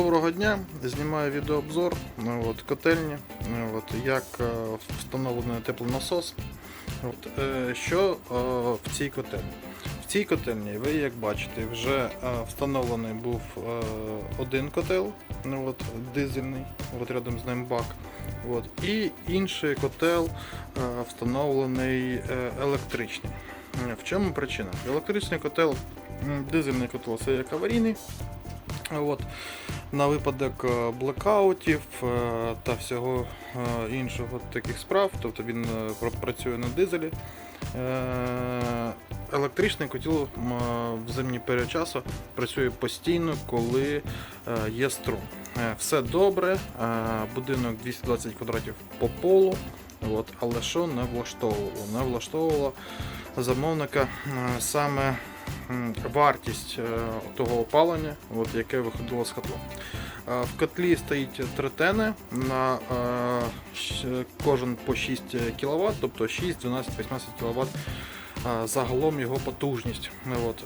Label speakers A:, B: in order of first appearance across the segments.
A: Доброго дня! Знімаю відеообзор ну, от, котельні, ну, от, як е, встановлений теплонасос. От, е, що е, в цій котельні? В цій котельні, ви як бачите, вже е, встановлений був е, один котел, ну, от, дизельний, от, рядом з ним бак. От, і інший котел е, встановлений е, електричний. Е, В чому причина? Електричний котел, дизельний котел це як аварійний. От, на випадок е, блекаутів е, та всього е, іншого таких справ, тобто він е, працює на дизелі. Е, Електричний котел м, в зимній період часу працює постійно, коли е, є струм. Е, Все добре, е, будинок 220 квадратів по полу, от, але що не влаштовувало? Не влаштовувало замовника е, саме вартість е, того опалення, от, яке виходило з котла. Е, В котлі стоїть третени на е, кожен по 6 кВт, тобто 6, 12, 18 кВт загалом його потужність. От,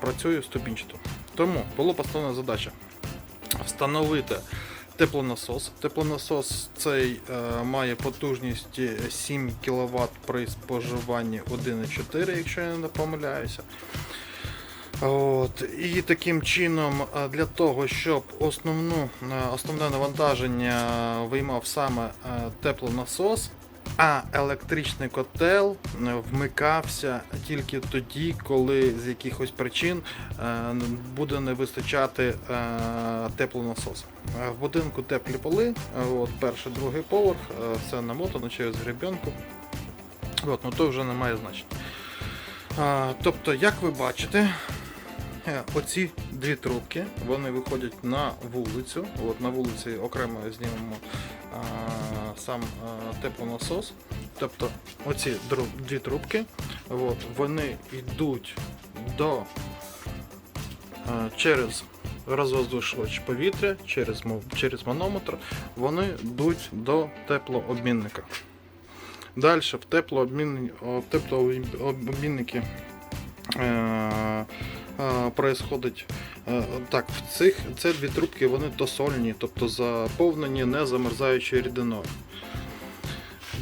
A: працює ступінчато. Тому була поставлена задача встановити теплонасос. Теплонасос цей має потужність 7 кВт при споживанні 1,4, якщо я не помиляюся. От, і таким чином, для того, щоб основну, е, основне навантаження виймав саме е, теплонасос, а електричний котел е, вмикався тільки тоді, коли з якихось причин буде не вистачати теплонасоса. Е, В будинку теплі поли, от, перший, другий поверх, все намотано через гребенку. От, ну то вже не має значення. Тобто, як ви бачите, оці дві трубки вони виходять на вулицю. От на вулиці окремо знімемо а, сам а, теплонасос. Тобто оці дві трубки, от, вони йдуть до а, через розвоздушувач повітря, через, через манометр, вони йдуть до теплообмінника. Далі в теплообмінники е, е, происходить е, так, в цих це дві трубки вони тосольні, тобто заповнені не замерзаючою рідиною.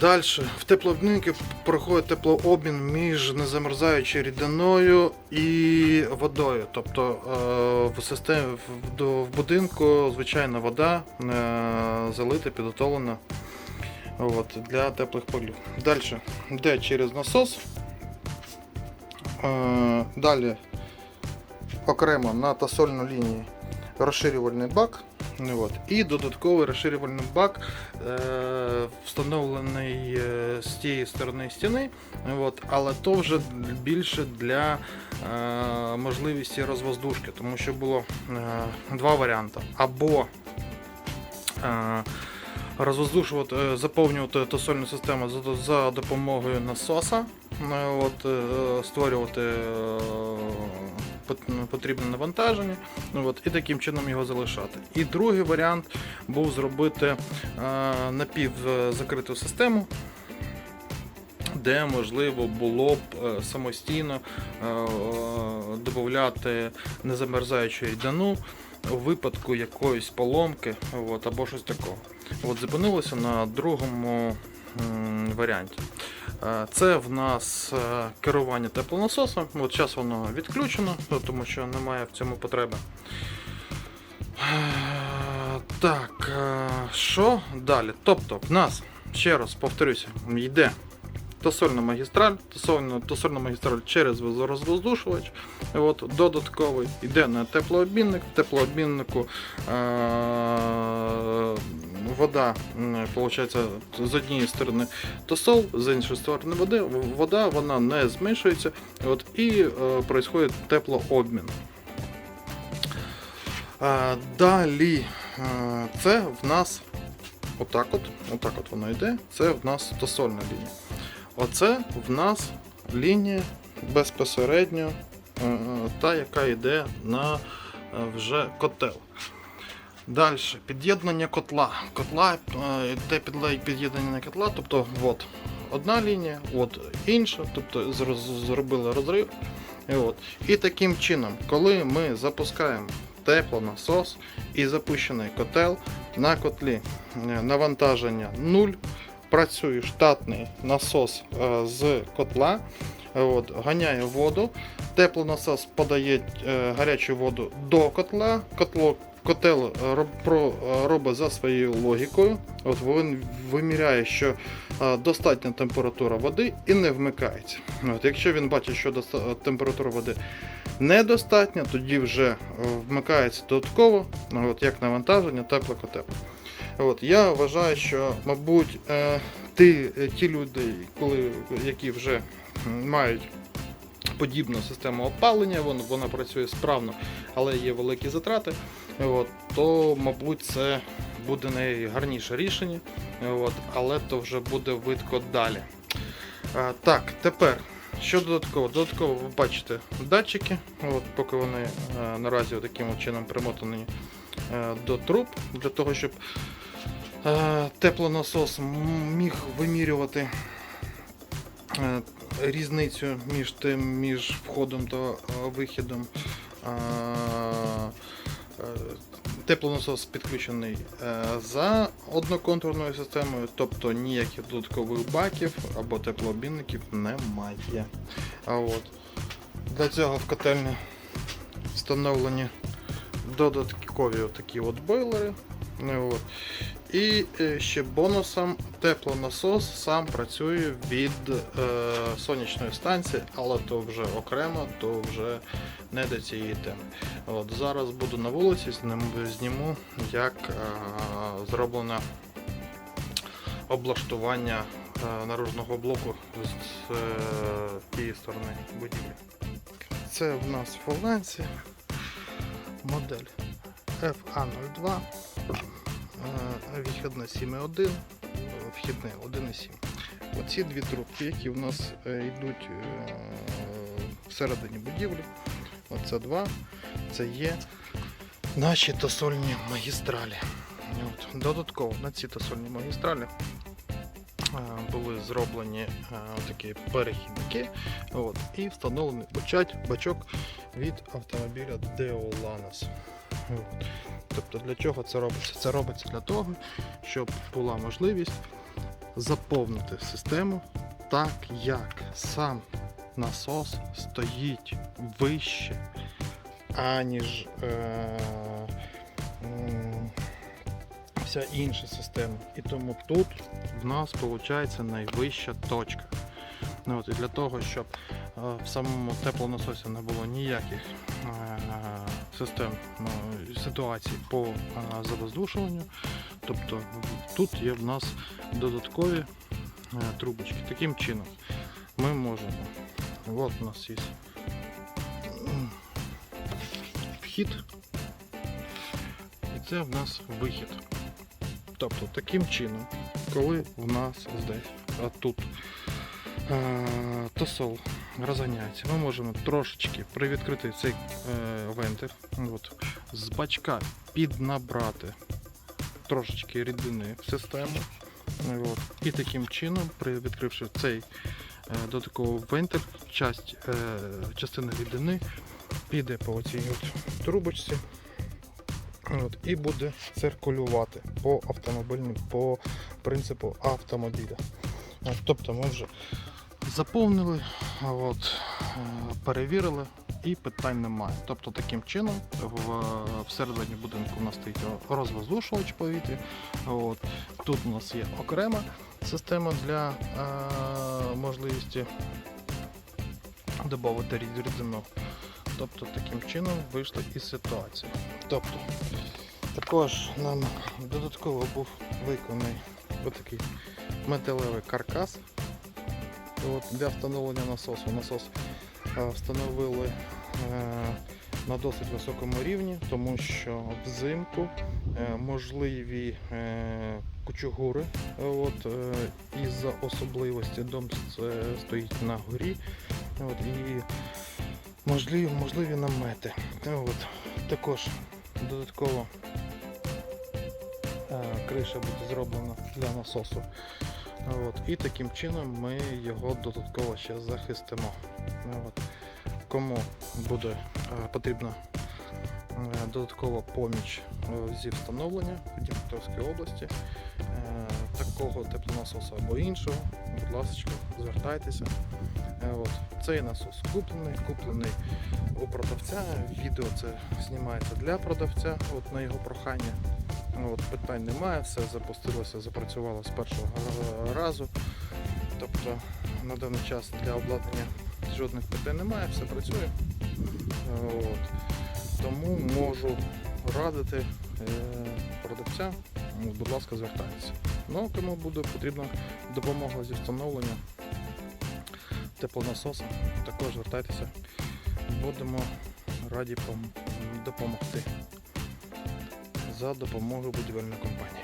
A: Далі в теплообмінники проходить теплообмін між незамерзаючою рідиною і водою. Тобто е, в системі в, будинку звичайна вода е, залита, підготовлена от, для теплих полів. Далі йде через насос. Е, Далі окремо на тосольну лінії розширювальний бак. Ну, От. І додатковий розширювальний бак е, встановлений е, з тієї сторони стіни, от, але то вже більше для е, можливості розвоздушки, тому що було е, два варіанти. Або е, розвоздушувати, е, заповнювати тосольну систему за, за допомогою насоса, е, от, е, створювати е, ну, потрібне навантаження, ну, от, і таким чином його залишати. І другий варіант був зробити е, напівзакриту систему. Де можливо було б е, самостійно е, додати незамерзаючу рідину у випадку якоїсь поломки от, або щось такого. От зупинилося на другому варіанті. Е, Це в нас е, керування теплонасосом. От зараз воно відключено, ну, тому що немає в цьому потреби. Е, Так, що далі? Тобто, в нас, ще раз повторюся, йде тосольна магістраль, тосольна магістраль через розвоздушувач. От, додатковий йде на теплообмінник. В теплообміннику е- вода, виходить, з однієї сторони тосол, з іншої сторони води, вода вона не зменшується от, і е, теплообмін. Е, далі е, це в нас отак от, отак от воно йде, це в нас тосольна лінія. Оце в нас лінія безпосередньо е, та, яка йде на е, вже котел. Далі, під'єднання котла. Котла е, підле- під'єднання котла, тобто от, одна лінія, от інша, тобто зробили розрив. І, от. і таким чином, коли ми запускаємо теплонасос і запущений котел на котлі. Е, Навантаження 0. Працює штатний насос е, з котла, от, ганяє воду. Теплонасос подає гарячу воду до котла. Котло, котел е, е, робить за своєю логікою. От він виміряє, що е, достатня температура води і не вмикається. От, якщо він бачить, що температура води недостатня, тоді вже вмикається додатково, от, як навантаження, теплокотел. От, я вважаю, що, мабуть, ті, ті люди, коли, які вже мають подібну систему опалення, вона, вона працює справно, але є великі затрати, от, то, мабуть, це буде найгарніше рішення, от, але то вже буде видко далі. А, так, тепер. Що додатково? Додатково ви бачите датчики, от, поки вони е, наразі таким чином примотані е, до труб, для того, щоб е, теплонасос міг вимірювати е, різницю між тим, між входом та е, вихідом. Е, Теплонасос підключений е, за одноконтурною системою, тобто ніяких додаткових баків або теплообмінників немає. А от для цього в котельні встановлені додаткові такі от бойлери. От. І ще бонусом теплонасос сам працює від е, сонячної станції, але то вже окремо, то вже не до цієї теми. От, зараз буду на вулиці, зніму, як е, зроблено облаштування е, наружного блоку з е, тієї сторони будівлі. Це в нас в Фоланці модель FA02, е, вихідне 7.1, е, вхідне 1.7. Оці дві трубки, які в нас е, йдуть е, всередині будівлі. Оце два. Це є наші тосольні магістралі. От. Додатково на ці тосольні магістралі е, були зроблені такі перехідники от, і встановлений бачок від автомобіля Deolanas. Тобто для чого це робиться? Це робиться для того, щоб була можливість заповнити систему так, як сам насос стоїть вище, аніж е, вся інша система. І тому тут в нас виходить найвища точка. Ну, от, і для того, щоб е, в самому теплонасосі не було ніяких е, систем е, ситуацій по е, завоздушуванню, тобто тут є в нас додаткові е, трубочки. Таким чином ми можемо. От у нас є вхід, і це в нас вихід. Тобто таким чином, коли в нас здесь, а тут тосол розганяється, ми можемо трошечки привідкрити цей е, вентиль, от, з бачка піднабрати трошечки рідини в систему. От, і таким чином, відкривши цей е, додатковий вентиль, часть, е, частина рідини піде по цій трубочці от, і буде циркулювати по автомобільному, по принципу автомобіля. От, тобто ми вже заповнили, от, е, перевірили і питань немає. Тобто таким чином в, всередині будинку у нас стоїть розвоздушувач повітря. От, тут у нас є окрема система для е, можливості додати рід- рідину. Тобто таким чином вийшли із ситуації. Тобто, також нам додатково був виконаний отакий металевий каркас От, для встановлення насосу. Насос е, встановили е, на досить високому рівні, тому що взимку е, можливі кучугури. От, із-за особливості дом стоїть на горі. От, і можливі, можливі намети. От, також додатково криша буде зроблена для насосу. От, і таким чином ми його додатково ще захистимо. От. Кому буде е, потрібна е, додаткова поміч е, зі встановлення в Дніпропетровській області такого теплонасоса або іншого, будь ласка, звертайтеся. От. Цей насос куплений, куплений у продавця. Відео це знімається для продавця от, на його прохання. От, питань немає, все запустилося, запрацювало з першого разу. Тобто на даний час для обладнання жодних питань немає, все працює. От. Тому можу радити е, продавця, ну, будь ласка, звертайтеся. Ну, кому буде потрібна допомога зі встановленням теплонасоса, також звертайтеся. Будемо раді допомогти за допомогою будівельної компанії.